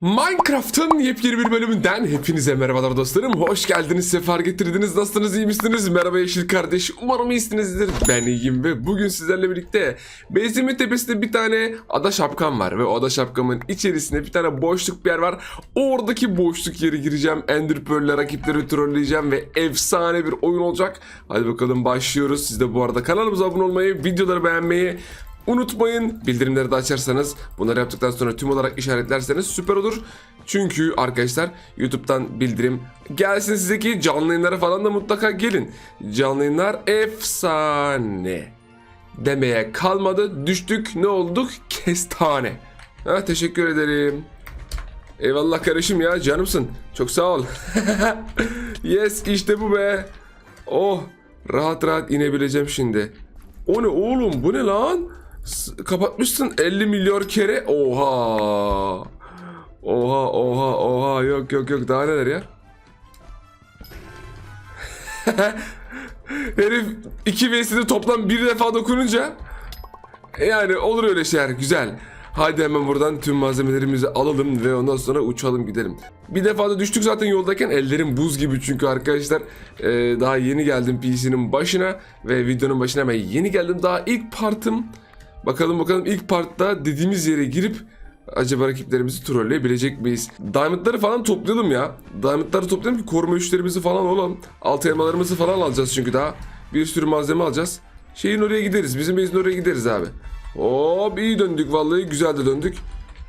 Minecraft'ın yepyeni bir bölümünden hepinize merhabalar dostlarım. Hoş geldiniz, sefer getirdiniz. Nasılsınız, iyi misiniz? Merhaba Yeşil kardeş. Umarım iyisinizdir. Ben iyiyim ve bugün sizlerle birlikte Beyzimin tepesinde bir tane ada şapkam var. Ve o ada şapkamın içerisinde bir tane boşluk bir yer var. Oradaki boşluk yeri gireceğim. Ender Pearl'le rakipleri trolleyeceğim ve efsane bir oyun olacak. Hadi bakalım başlıyoruz. Siz de bu arada kanalımıza abone olmayı, videoları beğenmeyi, Unutmayın bildirimleri de açarsanız bunları yaptıktan sonra tüm olarak işaretlerseniz süper olur. Çünkü arkadaşlar YouTube'dan bildirim gelsin size ki canlı yayınlara falan da mutlaka gelin. Canlı yayınlar efsane. Demeye kalmadı düştük ne olduk kestane. Ha, teşekkür ederim. Eyvallah kardeşim ya canımsın. Çok sağ ol. yes işte bu be. Oh rahat rahat inebileceğim şimdi. O ne oğlum bu ne lan? Kapatmışsın 50 milyar kere. Oha. Oha oha oha yok yok yok daha neler ya. Herif iki vesile toplam bir defa dokununca yani olur öyle şeyler güzel. Hadi hemen buradan tüm malzemelerimizi alalım ve ondan sonra uçalım gidelim. Bir defa da düştük zaten yoldayken ellerim buz gibi çünkü arkadaşlar e, daha yeni geldim PC'nin başına ve videonun başına hemen yeni geldim. Daha ilk partım bakalım bakalım ilk partta dediğimiz yere girip acaba rakiplerimizi trolleyebilecek miyiz? Diamondları falan toplayalım ya. Diamondları toplayalım ki koruma güçlerimizi falan olalım. Altı elmalarımızı falan alacağız çünkü daha. Bir sürü malzeme alacağız. Şeyin oraya gideriz. Bizim base'in oraya gideriz abi. Hop iyi döndük vallahi güzel de döndük.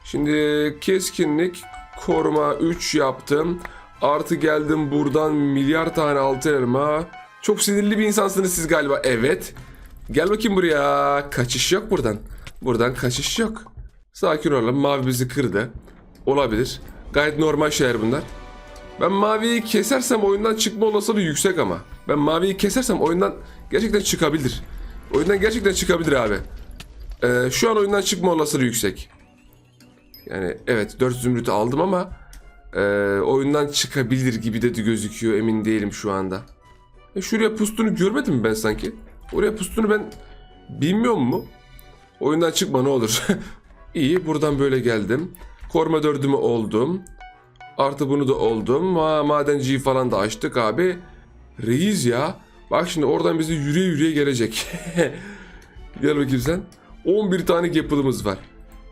Şimdi keskinlik koruma 3 yaptım. Artı geldim buradan milyar tane altı elma. Çok sinirli bir insansınız siz galiba. Evet. Gel bakayım buraya. Kaçış yok buradan. Buradan kaçış yok. Sakin olalım. Mavi bizi kırdı. Olabilir. Gayet normal şeyler bunlar. Ben maviyi kesersem oyundan çıkma olasılığı yüksek ama. Ben maviyi kesersem oyundan gerçekten çıkabilir. Oyundan gerçekten çıkabilir abi. Ee, şu an oyundan çıkma olasılığı yüksek. Yani evet 4 zümrütü aldım ama e, oyundan çıkabilir gibi de gözüküyor emin değilim şu anda. E, şuraya pustunu görmedim mi ben sanki? Oraya pustunu ben bilmiyor mu? Oyundan çıkma ne olur. İyi buradan böyle geldim. Koruma dördümü oldum. Artı bunu da oldum. Ma madenciyi falan da açtık abi. Reis ya. Bak şimdi oradan bizi yürüye yürüye gelecek. Gel bakayım sen. 11 tane Gapple'ımız var.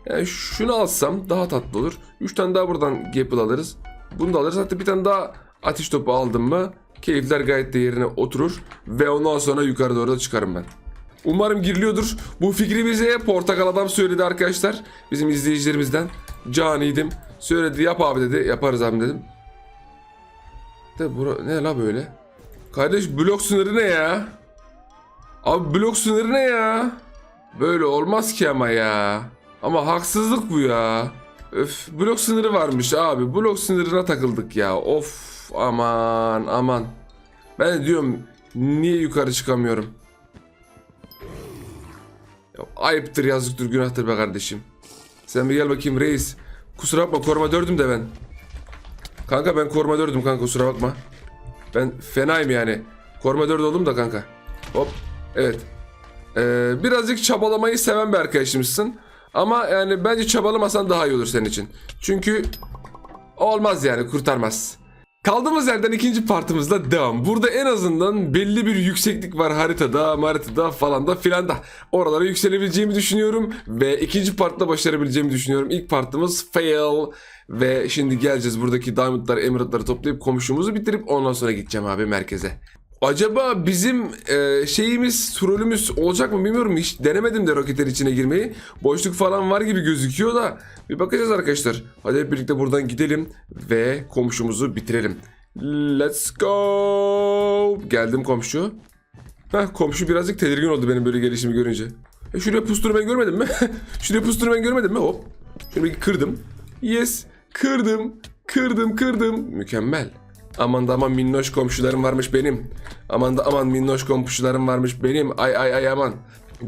Yani şunu alsam daha tatlı olur. 3 tane daha buradan Gapple alırız. Bunu da alırız. Hatta bir tane daha ateş topu aldım mı keyifler gayet de yerine oturur. Ve ondan sonra yukarı doğru da çıkarım ben. Umarım giriliyordur. Bu fikri bize Portakal Adam söyledi arkadaşlar. Bizim izleyicilerimizden. Caniydim. Söyledi yap abi dedi. Yaparız abi dedim. De bura ne la böyle? Kardeş blok sınırı ne ya? Abi blok sınırı ne ya? Böyle olmaz ki ama ya. Ama haksızlık bu ya. Öf blok sınırı varmış abi. Blok sınırına takıldık ya. Of aman aman. Ben de diyorum niye yukarı çıkamıyorum? Ya, ayıptır yazıktır günahtır be kardeşim. Sen bir gel bakayım reis. Kusura bakma koruma dördüm de ben. Kanka ben koruma dördüm kanka kusura bakma. Ben fenayım yani. Koruma dört oldum da kanka. Hop. Evet. Ee, birazcık çabalamayı seven bir arkadaşımızsın. Ama yani bence çabalamasan daha iyi olur senin için. Çünkü olmaz yani kurtarmaz. Kaldığımız yerden ikinci partımızla devam. Burada en azından belli bir yükseklik var haritada, haritada falan da filan da. Oralara yükselebileceğimi düşünüyorum ve ikinci partla başarabileceğimi düşünüyorum. İlk partımız fail ve şimdi geleceğiz buradaki diamondları, emeraldları toplayıp komşumuzu bitirip ondan sonra gideceğim abi merkeze. Acaba bizim e, şeyimiz, trolümüz olacak mı bilmiyorum. Hiç denemedim de roketlerin içine girmeyi. Boşluk falan var gibi gözüküyor da. Bir bakacağız arkadaşlar. Hadi hep birlikte buradan gidelim ve komşumuzu bitirelim. Let's go. Geldim komşu. Heh, komşu birazcık tedirgin oldu benim böyle gelişimi görünce. E şuraya pustunu ben görmedim mi? şuraya pustunu ben görmedim mi? Hop. Şunu bir kırdım. Yes. Kırdım. Kırdım kırdım. Mükemmel. Aman da aman minnoş komşularım varmış benim. Aman da aman minnoş komşularım varmış benim. Ay ay ay aman.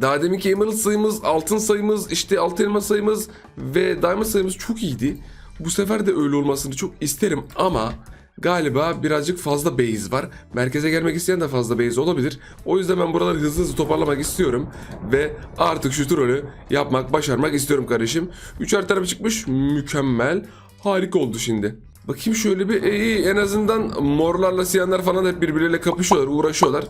Daha deminki emerald sayımız, altın sayımız, işte altın elma sayımız ve diamond sayımız çok iyiydi. Bu sefer de öyle olmasını çok isterim ama galiba birazcık fazla base var. Merkeze gelmek isteyen de fazla base olabilir. O yüzden ben buraları hızlı hızlı toparlamak istiyorum. Ve artık şu trolü yapmak, başarmak istiyorum kardeşim. 3 tarafı çıkmış. Mükemmel. Harika oldu şimdi. Bakayım şöyle bir e, iyi en azından morlarla siyanlar falan hep birbirleriyle kapışıyorlar, uğraşıyorlar.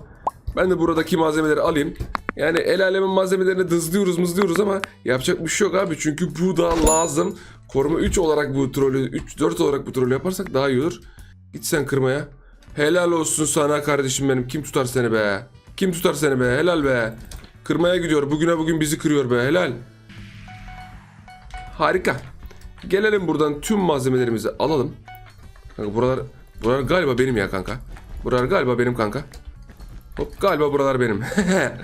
Ben de buradaki malzemeleri alayım. Yani el alemin malzemelerini dızlıyoruz mızlıyoruz ama yapacak bir şey yok abi. Çünkü bu da lazım. Koruma 3 olarak bu trolü, 3 4 olarak bu trolü yaparsak daha iyi olur. Git sen kırmaya. Helal olsun sana kardeşim benim. Kim tutar seni be? Kim tutar seni be? Helal be. Kırmaya gidiyor. Bugüne bugün bizi kırıyor be. Helal. Harika. Gelelim buradan tüm malzemelerimizi alalım. Kanka buralar, buralar galiba benim ya kanka. Buralar galiba benim kanka. Hop galiba buralar benim.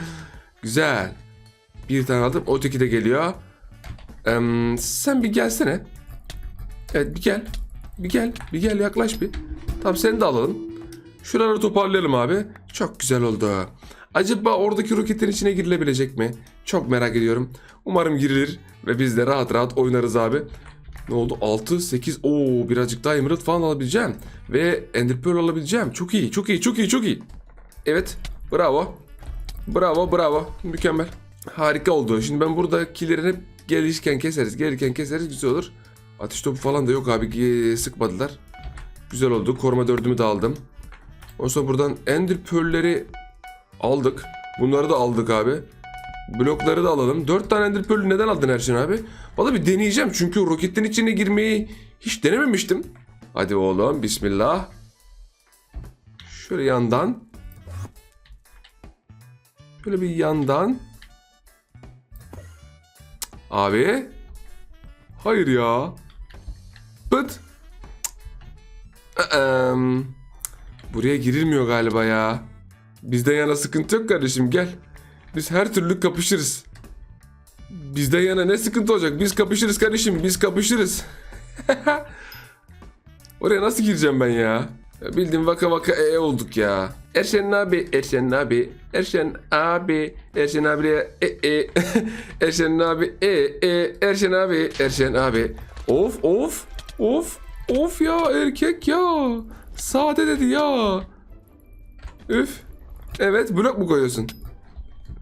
Güzel. Bir tane aldım. Öteki de geliyor. Em, sen bir gelsene. Evet bir gel. Bir gel. Bir gel yaklaş bir. Tamam seni de alalım. Şuraları toparlayalım abi. Çok güzel oldu. Acaba oradaki roketin içine girilebilecek mi? Çok merak ediyorum. Umarım girilir ve biz de rahat rahat oynarız abi. Ne oldu? 6, 8, Oo birazcık daha emerald falan alabileceğim. Ve ender pearl alabileceğim. Çok iyi, çok iyi, çok iyi, çok iyi. Evet, bravo. Bravo, bravo. Mükemmel. Harika oldu. Şimdi ben buradakileri hep gelirken keseriz, gelirken keseriz. Güzel olur. Ateş topu falan da yok abi. Sıkmadılar. Güzel oldu. Koruma dördümü de aldım. Ondan sonra buradan ender pearl'leri aldık. Bunları da aldık abi. Blokları da alalım. 4 tane ender pearl'ü neden aldın Erşen abi? Valla bir deneyeceğim çünkü roketin içine girmeyi hiç denememiştim. Hadi oğlum bismillah. Şöyle yandan. Şöyle bir yandan. Abi. Hayır ya. Pıt. Buraya girilmiyor galiba ya. Bizden yana sıkıntı yok kardeşim gel. Biz her türlü kapışırız. Bizden yana ne sıkıntı olacak? Biz kapışırız kardeşim biz kapışırız. Oraya nasıl gireceğim ben ya? Ya Bildiğin vaka vaka e olduk ya. Erşen abi, Erşen abi, Erşen abi, Erşen abiye e e, Erşen abi e e, Erşen abi, Erşen abi. Of of of of ya erkek ya. Sade dedi ya. Üf. Evet blok mu koyuyorsun?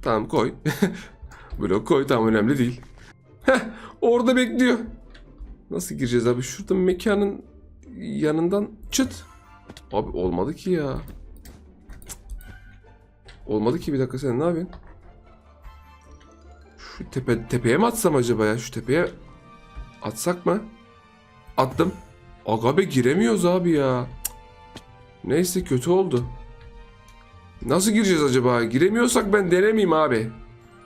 Tamam koy. blok koy tamam önemli değil. Heh orada bekliyor. Nasıl gireceğiz abi? Şurada mekanın yanından çıt. Abi olmadı ki ya. Olmadı ki bir dakika sen ne yapıyorsun? Şu tepe, tepeye mi atsam acaba ya? Şu tepeye atsak mı? Attım. Aga be giremiyoruz abi ya. Neyse kötü oldu. Nasıl gireceğiz acaba? Giremiyorsak ben denemeyeyim abi.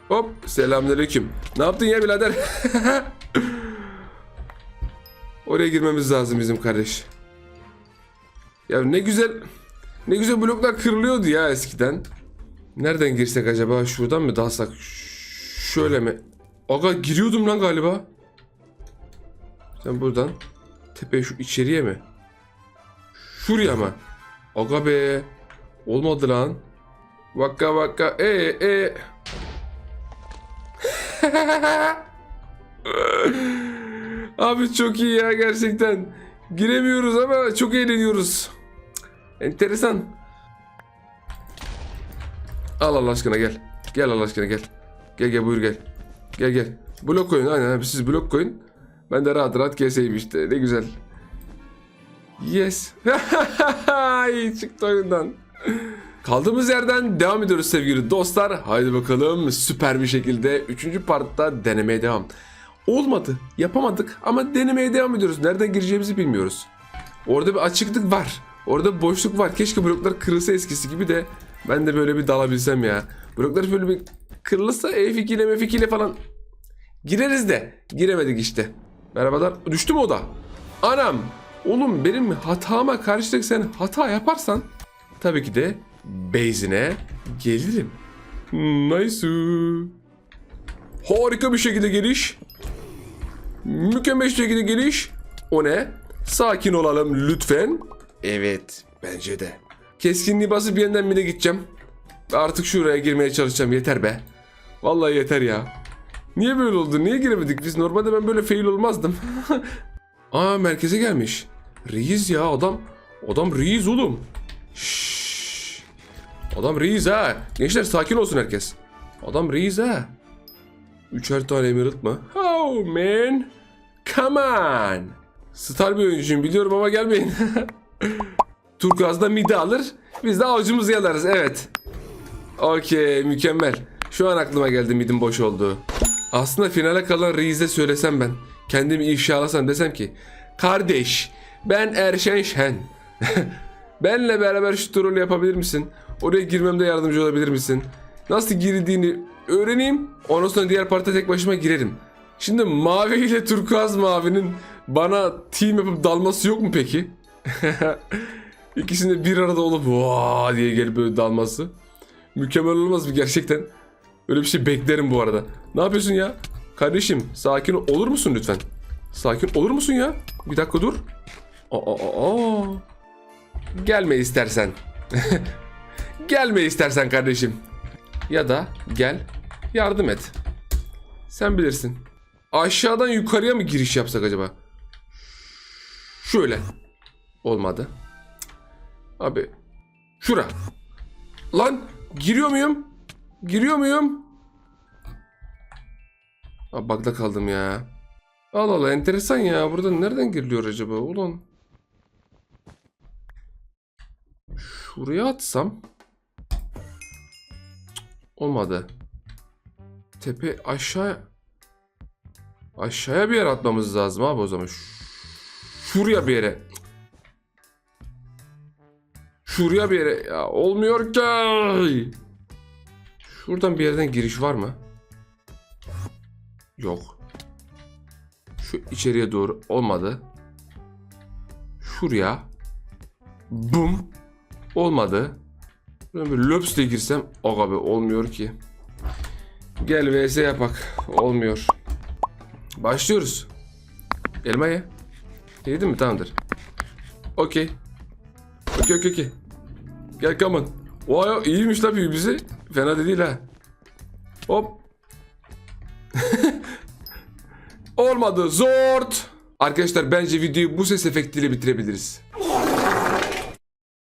Hop selamünaleyküm. Ne yaptın ya birader? Oraya girmemiz lazım bizim kardeş. Ya ne güzel ne güzel bloklar kırılıyordu ya eskiden. Nereden girsek acaba? Şuradan mı dalsak? Şöyle mi? Aga giriyordum lan galiba. Sen buradan. Tepeye şu içeriye mi? Şuraya mı? Aga be. Olmadı lan. Vaka vaka e e. Abi çok iyi ya gerçekten. Giremiyoruz ama çok eğleniyoruz. Enteresan. Al Allah aşkına gel. Gel Allah aşkına gel. Gel gel buyur gel. Gel gel. Blok koyun aynen abi siz blok koyun. Ben de rahat rahat keseyim işte ne güzel. Yes. Çıktı oyundan. Kaldığımız yerden devam ediyoruz sevgili dostlar. Haydi bakalım süper bir şekilde 3. partta denemeye devam. Olmadı. Yapamadık ama denemeye devam ediyoruz. Nereden gireceğimizi bilmiyoruz. Orada bir açıklık var. Orada boşluk var. Keşke bloklar kırılsa eskisi gibi de ben de böyle bir dalabilsem ya. Bloklar böyle bir kırılırsa E2 ile M2 ile falan gireriz de giremedik işte. Merhabalar. Düştü mü o da? Anam. Oğlum benim hatama karşılık sen hata yaparsan tabii ki de base'ine gelirim. Nice. Harika bir şekilde geliş. Mükemmel şekilde geliş. O ne? Sakin olalım lütfen. Evet, bence de. Keskinliği basıp yeniden bir de gideceğim. Artık şuraya girmeye çalışacağım. Yeter be. Vallahi yeter ya. Niye böyle oldu? Niye giremedik biz? Normalde ben böyle fail olmazdım. Aa merkeze gelmiş. Reis ya adam. Adam reis oğlum. Şşş. Adam reis ha. Gençler sakin olsun herkes. Adam reis ha. Üçer tane emerald mı? Oh man. Come on. Star bir oyuncuyum biliyorum ama gelmeyin. Turkuaz da midi alır. Biz de avucumuzu yalarız evet. Okey mükemmel. Şu an aklıma geldi midin boş olduğu. Aslında finale kalan Reis'e söylesem ben. Kendimi ifşalasam desem ki. Kardeş ben Erşen Şen. Benle beraber şu trolü yapabilir misin? Oraya girmemde yardımcı olabilir misin? Nasıl girildiğini öğreneyim. Ondan sonra diğer parta tek başıma girerim. Şimdi mavi ile turkuaz mavinin bana team yapıp dalması yok mu peki? İkisinin de bir arada olup vaa diye gelip böyle dalması. Mükemmel olmaz mı gerçekten? Öyle bir şey beklerim bu arada. Ne yapıyorsun ya? Kardeşim sakin olur musun lütfen? Sakin olur musun ya? Bir dakika dur. Aa, aa, aa. Gelme istersen. Gelme istersen kardeşim. Ya da gel yardım et. Sen bilirsin. Aşağıdan yukarıya mı giriş yapsak acaba? Şöyle. Olmadı. Abi. Şura. Lan giriyor muyum? Giriyor muyum? Abi bakta kaldım ya. Allah Allah enteresan ya. Burada nereden giriliyor acaba? Ulan. Şuraya atsam. Olmadı. Tepe aşağı. Aşağıya bir yere atmamız lazım abi o zaman. Şuraya bir yere. Şuraya bir yere. Ya olmuyor ki. Şuradan bir yerden giriş var mı? Yok. Şu içeriye doğru olmadı. Şuraya. Bum. Olmadı. Böyle bir löps de girsem. Aga be olmuyor ki. Gel vs yapak. Olmuyor. Başlıyoruz. Elma ye. Yedin mi? Tamamdır. Okey. Okey okey okey. Gel come on. Vay iyiymiş la bizi. Fena da değil ha. Hop. Olmadı. Zort. Arkadaşlar bence videoyu bu ses efektiyle bitirebiliriz.